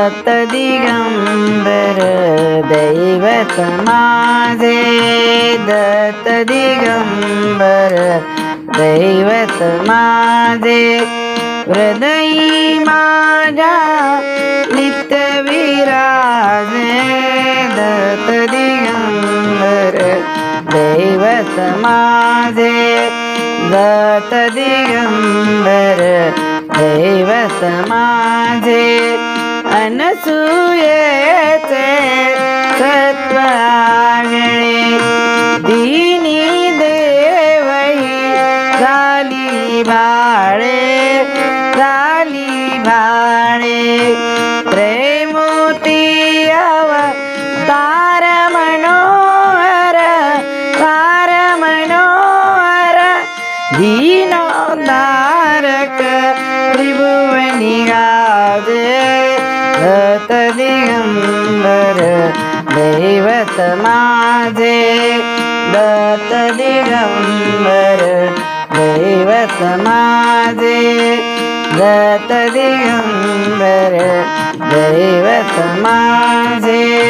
दत्त दैवत माझे। दत्त दिगंबर दैवत माझे। हृदयी माझ्या नित्यविराजे। दत्त दिगंबर दैवत माझे। दत्त दिगंबर दैवत माझे। अनसूयेचे सत्वागणे दिनी देवई झाली बाळे झाली भाळे. प्रेमोती तार मनोहर तार मनोहर दीनोद्धारक दिगंबर दैवत माझे दत्त दिगंबर दैवत माझे दत्त दिगंबर दैवत माझे.